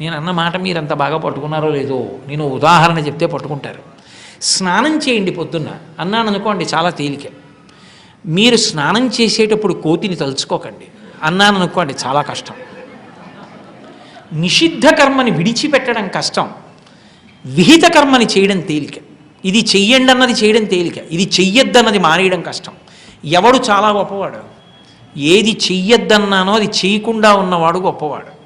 నేను అన్న మాట మీరు అంత బాగా పట్టుకున్నారో లేదో నేను ఉదాహరణ చెప్తే పట్టుకుంటారు. స్నానం చేయండి పొద్దున్న. అన్నాను అనుకోండి చాలా తేలిక. మీరు స్నానం చేసేటప్పుడు కోతిని తలుచుకోకండి. అన్నాను అనుకోండి చాలా కష్టం. నిషిద్ధ కర్మని విడిచిపెట్టడం కష్టం. విహిత కర్మని చేయడం తేలిక. ఇది చెయ్యండి అన్నది చేయడం తేలిక. ఇది చెయ్యొద్దన్నది మానేయడం కష్టం. ఎవడు చాలా గొప్పవాడు? ఏది చెయ్యొద్దన్నానో అది చేయకుండా ఉన్నవాడు గొప్పవాడు.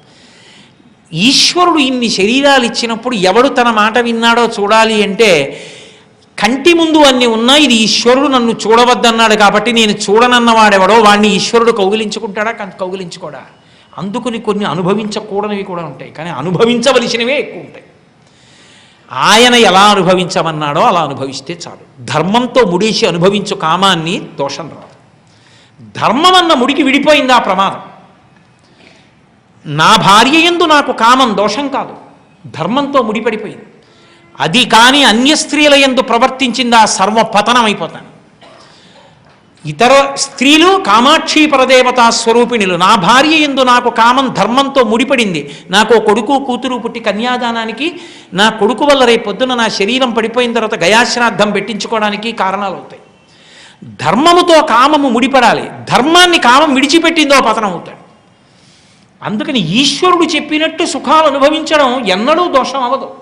ఈశ్వరుడు ఇన్ని శరీరాలు ఇచ్చినప్పుడు ఎవడు తన మాట విన్నాడో చూడాలి అంటే కంటి ముందు అన్ని ఉన్నా ఇది ఈశ్వరుడు నన్ను చూడవద్దన్నాడు కాబట్టి నేను చూడనన్నవాడెవడో వాడిని ఈశ్వరుడు కౌగిలించుకుంటాడా కౌగిలించుకోడా? అందుకుని కొన్ని అనుభవించకూడనివి కూడా ఉంటాయి కానీ అనుభవించవలసినవే ఎక్కువ ఉంటాయి. ఆయన ఎలా అనుభవించమన్నాడో అలా అనుభవిస్తే చాలు. ధర్మంతో ముడేసి అనుభవించు కామాన్ని దోషం రాదు. ధర్మం అన్న ముడికి విడిపోయింది ఆ ప్రమాదం. నా భార్య ఎందు నాకు కామం దోషం కాదు. ధర్మంతో ముడిపడిపోయింది. అది కానీ అన్య స్త్రీల ఎందు ప్రవర్తించింది ఆ సర్వ పతనం అయిపోతాను ఇతర స్త్రీలు కామాక్షి పరదేవతా స్వరూపిణులు నా భార్య ఎందు నాకు కామం ధర్మంతో ముడిపడింది. నాకు కొడుకు కూతురు పుట్టి కన్యాదానానికి నా కొడుకు వల్ల రేపు పొద్దున నా శరీరం పడిపోయిన తర్వాత గయాశ్రాద్ధం పెట్టించుకోవడానికి కారణాలు అవుతాయి. ధర్మముతో కామము ముడిపడాలి. ధర్మాన్ని కామం విడిచిపెట్టిందో పతనం అవుతాడు. అందుకని ఈశ్వరుడు చెప్పినట్టు సుఖాలు అనుభవించడం ఎన్నడూ దోషం అవ్వదు.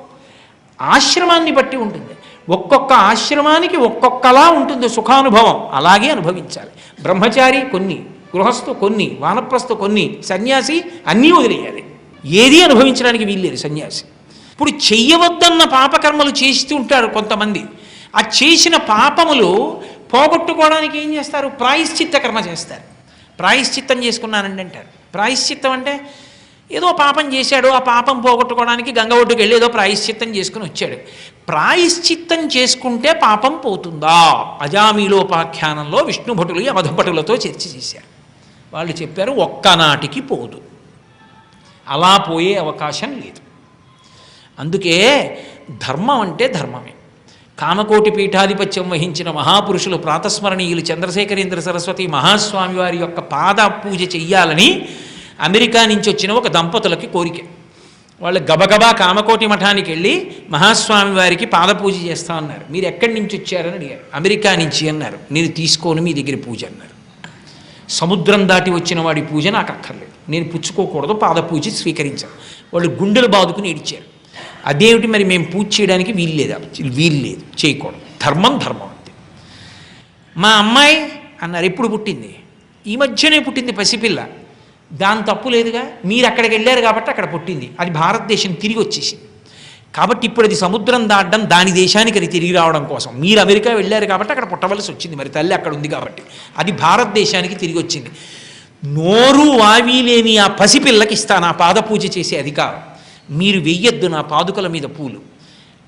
ఆశ్రమాన్ని బట్టి ఉంటుంది. ఒక్కొక్క ఆశ్రమానికి ఒక్కొక్కలా ఉంటుంది సుఖానుభవం. అలాగే అనుభవించాలి. బ్రహ్మచారి కొన్ని గృహస్థు కొన్ని వానప్రస్థు కొన్ని సన్యాసి అన్నీ వదిలేయాలి. ఏది అనుభవించడానికి వీల్లేదు సన్యాసి. ఇప్పుడు చెయ్యవద్దన్న పాపకర్మలు చేస్తూ ఉంటారు కొంతమంది. ఆ చేసిన పాపములు పోగొట్టుకోవడానికి ఏం చేస్తారు? ప్రాయశ్చిత్త కర్మ చేస్తారు. ప్రాయశ్చిత్తం చేసుకున్నానండి అంటారు. ప్రాయశ్చిత్తం అంటే ఏదో పాపం చేశాడు ఆ పాపం పోగొట్టుకోవడానికి గంగ ఒడ్డుకు వెళ్ళి ఏదో ప్రాయశ్చిత్తం చేసుకుని వచ్చాడు. ప్రాయశ్చిత్తం చేసుకుంటే పాపం పోతుందా? అజామీలోపాఖ్యానంలో విష్ణుభటులు యమధభటులతో చర్చ చేశారు. వాళ్ళు చెప్పారు ఒక్కనాటికి పోదు. అలా పోయే అవకాశం లేదు. అందుకే ధర్మం అంటే ధర్మమే. కామకోటి పీఠాధిపత్యం వహించిన మహాపురుషులు ప్రాతస్మరణీయులు చంద్రశేఖరేంద్ర సరస్వతి మహాస్వామి వారి యొక్క పాద పూజ చెయ్యాలని అమెరికా నుంచి వచ్చిన ఒక దంపతులకి కోరిక. వాళ్ళు గబగబా కామకోటి మఠానికి వెళ్ళి మహాస్వామి వారికి పాదపూజ చేస్తా అన్నారు. మీరు ఎక్కడి నుంచి వచ్చారని అడిగారు. అమెరికా నుంచి అన్నారు. నేను తీసుకోను మీ దగ్గర పూజ అన్నారు. సముద్రం దాటి వచ్చిన వాడి పూజ నాకు అక్కర్లేదు. నేను పుచ్చుకోకూడదు పాదపూజ స్వీకరించాను. వాళ్ళు గుండెలు బాదుకుని ఇడిచారు అదేమిటి మరి మేము పూజ చేయడానికి వీలు లేదు వీల్లేదు. చేయకూడదు. ధర్మం ధర్మం అంతే. మా అమ్మాయి అన్నారు ఎప్పుడు పుట్టింది? ఈ మధ్యనే పుట్టింది పసిపిల్ల. దాని తప్పు లేదుగా. మీరు అక్కడికి వెళ్ళారు కాబట్టి అక్కడ పుట్టింది. అది భారతదేశం తిరిగి వచ్చేసింది. కాబట్టి ఇప్పుడు అది సముద్రం దాటడం దాని దేశానికి అది తిరిగి రావడం కోసం. మీరు అమెరికా వెళ్ళారు కాబట్టి అక్కడ పుట్టవలసి వచ్చింది. మరి తల్లి అక్కడ ఉంది కాబట్టి. అది భారతదేశానికి తిరిగి వచ్చింది. నోరు వావి లేని ఆ పసిపిల్లకి ఇస్తాను. ఆ పాద పూజ చేసే అధికారం మీరు వెయ్యొద్దు నా పాదుకల మీద పూలు.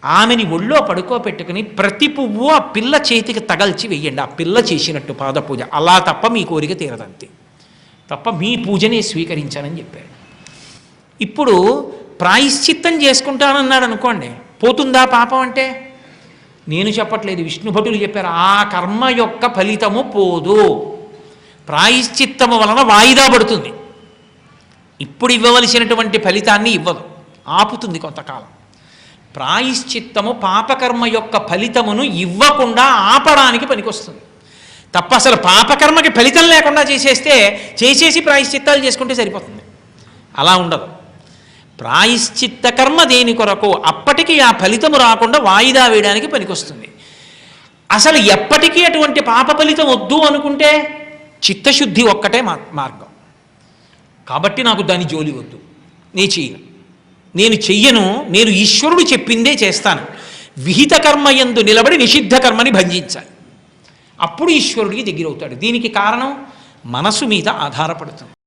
ఆమెని ఒళ్ళో పడుకోబెట్టుకుని ప్రతి పువ్వు ఆ పిల్ల చేతికి తగల్చి వెయ్యండి. ఆ పిల్ల చేసినట్టు పాద పూజ అలా తప్ప మీ కోరిక తీరదంతే. తప్ప మీ పూజనే స్వీకరించానని చెప్పాడు. ఇప్పుడు ప్రాయశ్చిత్తం చేసుకుంటానన్నాడు అనుకోండి. పోతుందా పాపం అంటే? నేను చెప్పట్లేదు. విష్ణు భటులు చెప్పారు ఆ కర్మ యొక్క ఫలితము పోదు. ప్రాయశ్చిత్తము వలన వాయిదా పడుతుంది. ఇప్పుడు ఇవ్వవలసినటువంటి ఫలితాన్ని ఇవ్వదు. ఆపుతుంది కొంతకాలం. ప్రాయశ్చిత్తము పాపకర్మ యొక్క ఫలితమును ఇవ్వకుండా ఆపడానికి పనికొస్తుంది. తప్ప అసలు పాపకర్మకి ఫలితం లేకుండా చేసేస్తే చేసేసి ప్రాయశ్చిత్తాలు చేసుకుంటే సరిపోతుంది. అలా ఉండదు. ప్రాయశ్చిత్త కర్మ దేని కొరకు? అప్పటికి ఆ ఫలితము రాకుండా వాయిదా వేయడానికి పనికొస్తుంది. అసలు ఎప్పటికీ అటువంటి పాప ఫలితం వద్దు అనుకుంటే చిత్తశుద్ధి ఒక్కటే మార్గం. కాబట్టి నాకు దాని జోలి వద్దు. నేను చేయను నేను చెయ్యను నేను ఈశ్వరుడు చెప్పిందే చేస్తాను. విహిత కర్మ ఎందు నిలబడి నిషిద్ధ కర్మని భంజించాలి. అప్పుడు ఈశ్వరుడికి దగ్గరవుతాడు. దీనికి కారణం మనసు మీద ఆధారపడుతుంది.